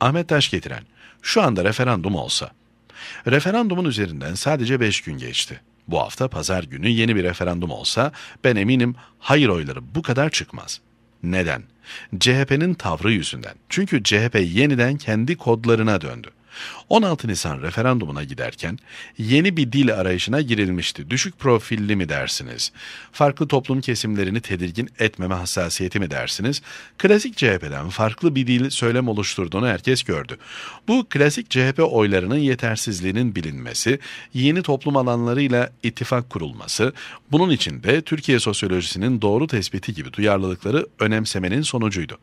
Ahmet Taş getiren, şu anda referandum olsa. Referandumun üzerinden sadece 5 gün geçti. Bu hafta pazar günü yeni bir referandum olsa ben eminim hayır oyları bu kadar çıkmaz. Neden? CHP'nin tavrı yüzünden. Çünkü CHP yeniden kendi kodlarına döndü. 16 Nisan referandumuna giderken yeni bir dil arayışına girilmişti. Düşük profilli mi dersiniz? Farklı toplum kesimlerini tedirgin etmeme hassasiyeti mi dersiniz? Klasik CHP'den farklı bir dil söylem oluşturduğunu herkes gördü. Bu klasik CHP oylarının yetersizliğinin bilinmesi, yeni toplum alanlarıyla ittifak kurulması, bunun için de Türkiye sosyolojisinin doğru tespiti gibi duyarlılıkları önemsemenin sonucuydu.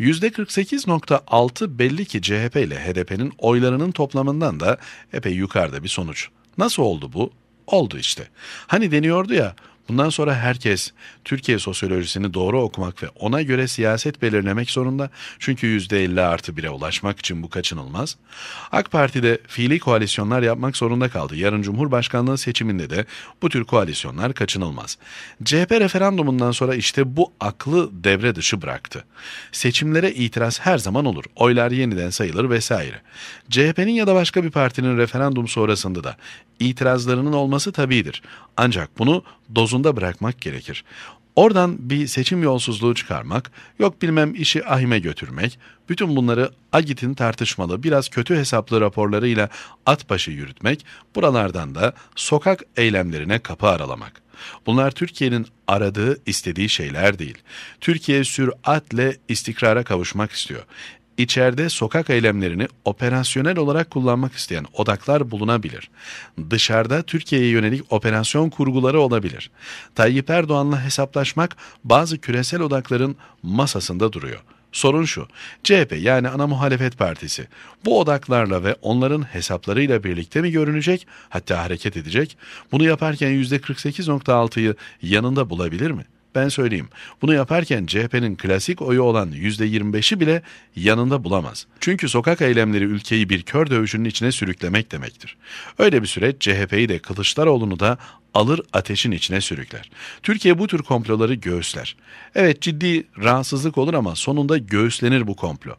%48.6 belli ki CHP ile HDP'nin oylarını sayılarının toplamından da epey yukarıda bir sonuç. Nasıl oldu bu? Oldu işte. Hani deniyordu ya Bundan sonra herkes Türkiye sosyolojisini doğru okumak ve ona göre siyaset belirlemek zorunda. Çünkü %50 artı 1'e ulaşmak için bu kaçınılmaz. AK Parti de fiili koalisyonlar yapmak zorunda kaldı. Yarın Cumhurbaşkanlığı seçiminde de bu tür koalisyonlar kaçınılmaz. CHP referandumundan sonra işte bu aklı devre dışı bıraktı. Seçimlere itiraz her zaman olur. Oylar yeniden sayılır vesaire. CHP'nin ya da başka bir partinin referandum sonrasında da itirazlarının olması tabidir. Ancak bunu dozunda bırakmak gerekir. Oradan bir seçim yolsuzluğu çıkarmak, yok bilmem işi ahime götürmek, bütün bunları Agit'in tartışmalı, biraz kötü hesaplı raporlarıyla at başı yürütmek, buralardan da sokak eylemlerine kapı aralamak. Bunlar Türkiye'nin aradığı, istediği şeyler değil. Türkiye süratle istikrara kavuşmak istiyor. İçeride sokak eylemlerini operasyonel olarak kullanmak isteyen odaklar bulunabilir. Dışarıda Türkiye'ye yönelik operasyon kurguları olabilir. Tayyip Erdoğan'la hesaplaşmak bazı küresel odakların masasında duruyor. Sorun şu, CHP yani ana muhalefet partisi bu odaklarla ve onların hesaplarıyla birlikte mi görünecek hatta hareket edecek? Bunu yaparken %48.6'yı yanında bulabilir mi? Ben söyleyeyim. Bunu yaparken CHP'nin klasik oyu olan %25'i bile yanında bulamaz. Çünkü sokak eylemleri ülkeyi bir kör dövüşünün içine sürüklemek demektir. Öyle bir süreç CHP'yi de Kılıçdaroğlu'nu da alır ateşin içine sürükler. Türkiye bu tür komploları göğüsler. Evet ciddi rahatsızlık olur ama sonunda göğüslenir bu komplo.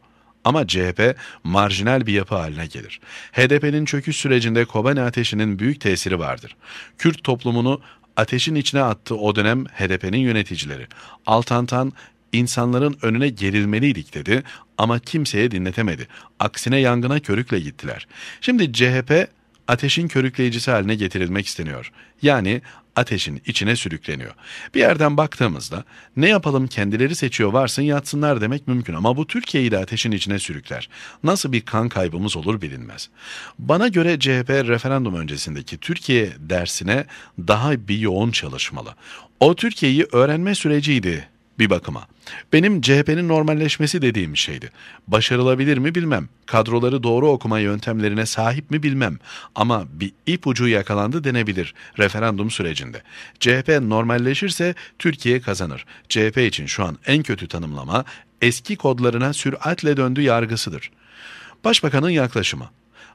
Ama CHP marjinal bir yapı haline gelir. HDP'nin çöküş sürecinde Kobane ateşinin büyük tesiri vardır. Kürt toplumunu ateşin içine attı o dönem HDP'nin yöneticileri. Altantan insanların önüne gerilmeliydik dedi ama kimseye dinletemedi. Aksine yangına körükle gittiler. Şimdi CHP ateşin körükleyicisi haline getirilmek isteniyor. Yani ateşin içine sürükleniyor. Bir yerden baktığımızda ne yapalım kendileri seçiyor varsın yatsınlar demek mümkün ama bu Türkiye'yi de ateşin içine sürükler. Nasıl bir kan kaybımız olur bilinmez. Bana göre CHP referandum öncesindeki Türkiye dersine daha bir yoğun çalışmalı. O Türkiye'yi öğrenme süreciydi bir bakıma. Benim CHP'nin normalleşmesi dediğim şeydi. Başarılabilir mi bilmem. Kadroları doğru okuma yöntemlerine sahip mi bilmem. Ama bir ipucu yakalandı denebilir referandum sürecinde. CHP normalleşirse Türkiye kazanır. CHP için şu an en kötü tanımlama eski kodlarına süratle döndü yargısıdır. Başbakanın yaklaşımı.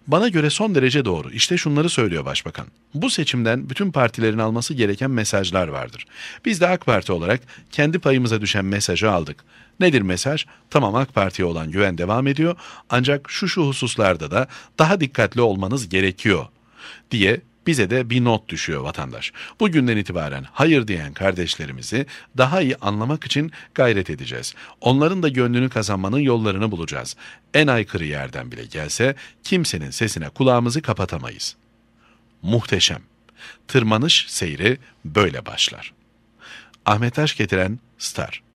Bana göre son derece doğru. İşte şunları söylüyor başbakan. Bu seçimden bütün partilerin alması gereken mesajlar vardır. Biz de AK Parti olarak kendi payımıza düşen mesajı aldık. Nedir mesaj? Tamam AK Parti'ye olan güven devam ediyor ancak şu şu hususlarda da daha dikkatli olmanız gerekiyor diye bize de bir not düşüyor vatandaş. Bugünden itibaren hayır diyen kardeşlerimizi daha iyi anlamak için gayret edeceğiz. Onların da gönlünü kazanmanın yollarını bulacağız. En aykırı yerden bile gelse kimsenin sesine kulağımızı kapatamayız. Muhteşem. Tırmanış seyri böyle başlar. Ahmet Taş getiren Star